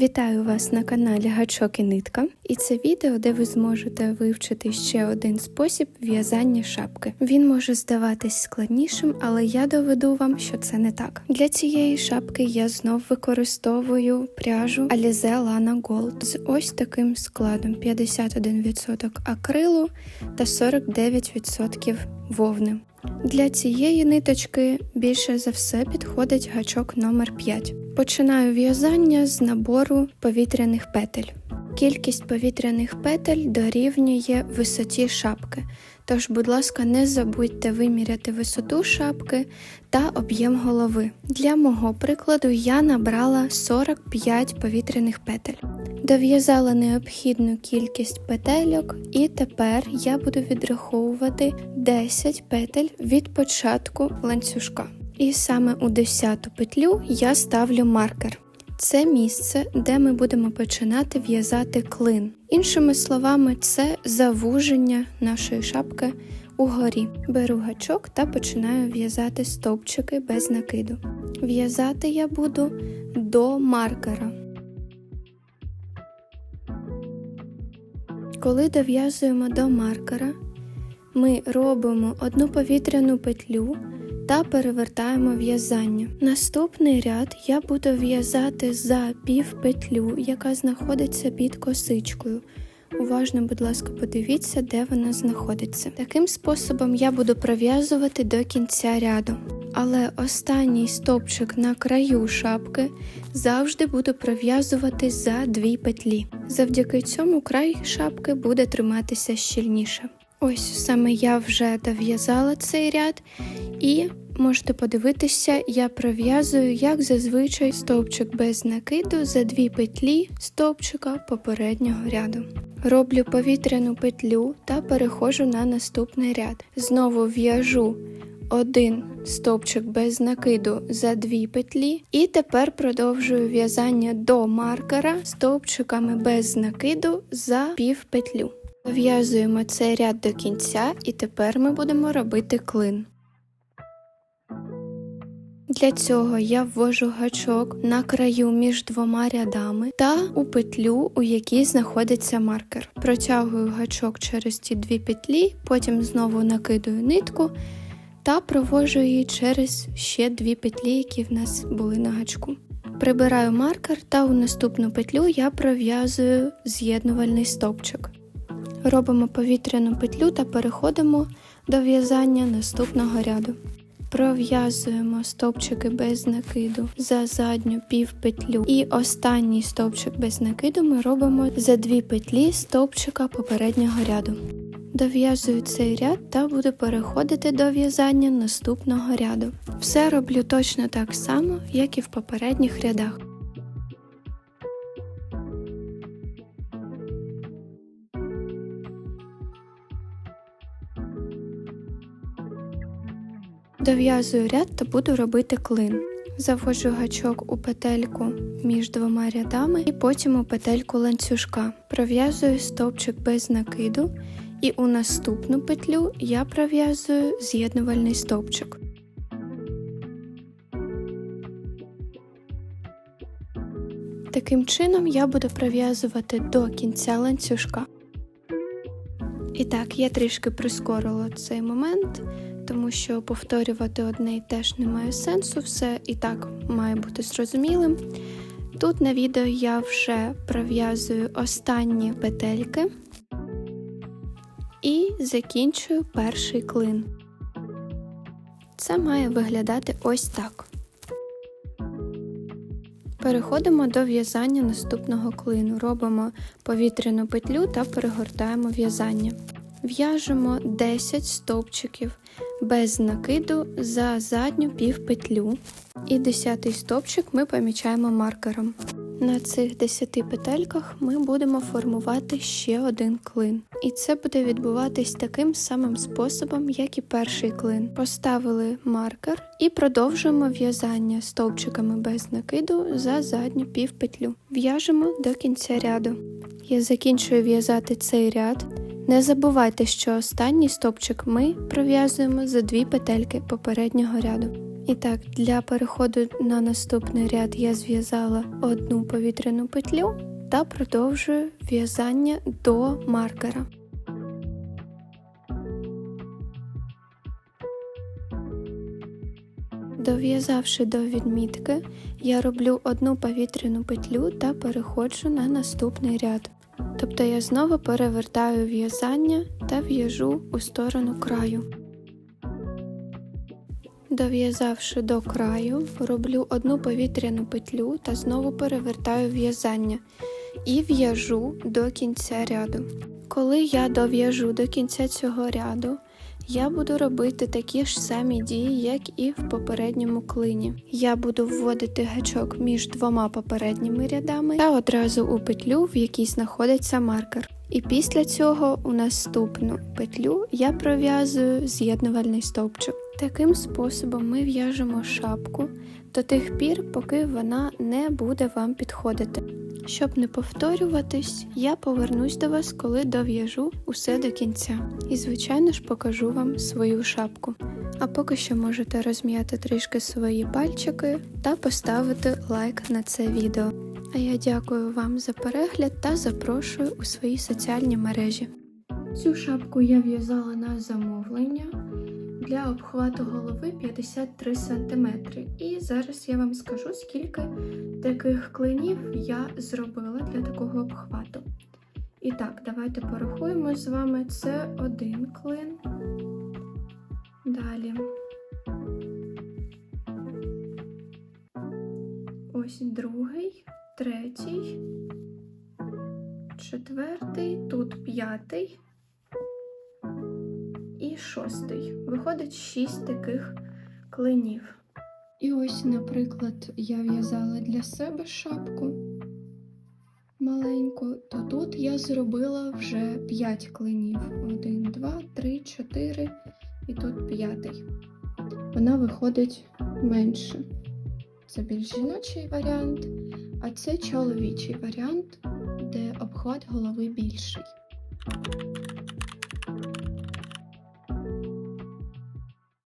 Вітаю вас на каналі Гачок і Нитка, і це відео, де ви зможете вивчити ще один спосіб в'язання шапки. Він може здаватись складнішим, але я доведу вам, що це не так. Для цієї шапки я знов використовую пряжу Alize Lana Gold з ось таким складом: 51% акрилу та 49% вовни. Для цієї ниточки більше за все підходить гачок номер 5. Починаю в'язання з набору повітряних петель. Кількість повітряних петель дорівнює висоті шапки. Тож, будь ласка, не забудьте виміряти висоту шапки та об'єм голови. Для мого прикладу я набрала 45 повітряних петель. Дов'язала необхідну кількість петельок, і тепер я буду відраховувати 10 петель від початку ланцюжка. І саме у 10 петлю я ставлю маркер. Це місце, де ми будемо починати в'язати клин. Іншими словами, це завуження нашої шапки угорі. Беру гачок та починаю в'язати стовпчики без накиду. В'язати я буду до маркера. Коли дов'язуємо до маркера, ми робимо одну повітряну петлю та перевертаємо в'язання. Наступний ряд я буду в'язати за пів петлю, яка знаходиться під косичкою. Уважно, будь ласка, подивіться, де вона знаходиться. Таким способом я буду пров'язувати до кінця ряду. Але останній стовпчик на краю шапки завжди буду пров'язувати за дві петлі. Завдяки цьому край шапки буде триматися щільніше. Ось саме я вже дов'язала цей ряд, і можете подивитися, я пров'язую, як зазвичай стовпчик без накиду за дві петлі стовпчика попереднього ряду. Роблю повітряну петлю та переходжу на наступний ряд. Знову в'яжу один стовпчик без накиду за дві петлі, і тепер продовжую в'язання до маркера стовпчиками без накиду за пів петлю. В'язуємо цей ряд до кінця, і тепер ми будемо робити клин. Для цього я ввожу гачок на краю між двома рядами та у петлю, у якій знаходиться маркер. Протягую гачок через ці дві петлі, потім знову накидую нитку та провожу її через ще дві петлі, які в нас були на гачку. Прибираю маркер та у наступну петлю я пров'язую з'єднувальний стовпчик. Робимо повітряну петлю та переходимо до в'язання наступного ряду. Пров'язуємо стовпчики без накиду за задню півпетлю. І останній стовпчик без накиду ми робимо за дві петлі стовпчика попереднього ряду. Дов'язую цей ряд та буду переходити до в'язання наступного ряду. Все роблю точно так само, як і в попередніх рядах. Дов'язую ряд та буду робити клин. Заводжу гачок у петельку між двома рядами і потім у петельку ланцюжка. Пров'язую стовпчик без накиду, і у наступну петлю я пров'язую з'єднувальний стовпчик. Таким чином я буду пров'язувати до кінця ланцюжка. І так, я трішки прискорила цей момент, тому що повторювати одне і теж не має сенсу, все і так має бути зрозумілим. Тут на відео я вже пров'язую останні петельки і закінчую перший клин. Це має виглядати ось так. Переходимо до в'язання наступного клину. Робимо повітряну петлю та перегортаємо в'язання. В'яжемо 10 стовпчиків без накиду за задню півпетлю. І 10 стовпчик ми помічаємо маркером. На цих 10 петельках ми будемо формувати ще один клин. І це буде відбуватись таким самим способом, як і перший клин. Поставили маркер і продовжуємо в'язання стовпчиками без накиду за задню півпетлю. В'яжемо до кінця ряду. Я закінчую в'язати цей ряд. Не забувайте, що останній стовпчик ми пров'язуємо за дві петельки попереднього ряду. І так, для переходу на наступний ряд я зв'язала одну повітряну петлю та продовжую в'язання до маркера. Дов'язавши до відмітки, я роблю одну повітряну петлю та переходжу на наступний ряд. Тобто я знову перевертаю в'язання та в'яжу у сторону краю. Дов'язавши до краю, роблю одну повітряну петлю та знову перевертаю в'язання і в'яжу до кінця ряду. Коли я дов'яжу до кінця цього ряду, я буду робити такі ж самі дії, як і в попередньому клині. Я буду вводити гачок між двома попередніми рядами та одразу у петлю, в якій знаходиться маркер. І після цього у наступну петлю я пров'язую з'єднувальний стовпчик. Таким способом ми в'яжемо шапку до тих пір, поки вона не буде вам підходити. Щоб не повторюватись, я повернусь до вас, коли дов'яжу усе до кінця. І, звичайно ж, покажу вам свою шапку. А поки що можете розм'яти трішки свої пальчики та поставити лайк на це відео. А я дякую вам за перегляд та запрошую у свої соціальні мережі. Цю шапку я в'язала на замовлення для обхвату голови 53 см. І зараз я вам скажу, скільки таких клинів я зробила для такого обхвату. І так, давайте порахуємо з вами. Це один клин. Далі. Ось другий, третій, четвертий, тут п'ятий і шостий. Виходить шість таких клинів. І ось, наприклад, я в'язала для себе шапку маленьку, то тут я зробила вже 5 клинів. Один, два, три, чотири і тут п'ятий. Вона виходить менше. Це більш жіночий варіант, а це чоловічий варіант, де обхват голови більший.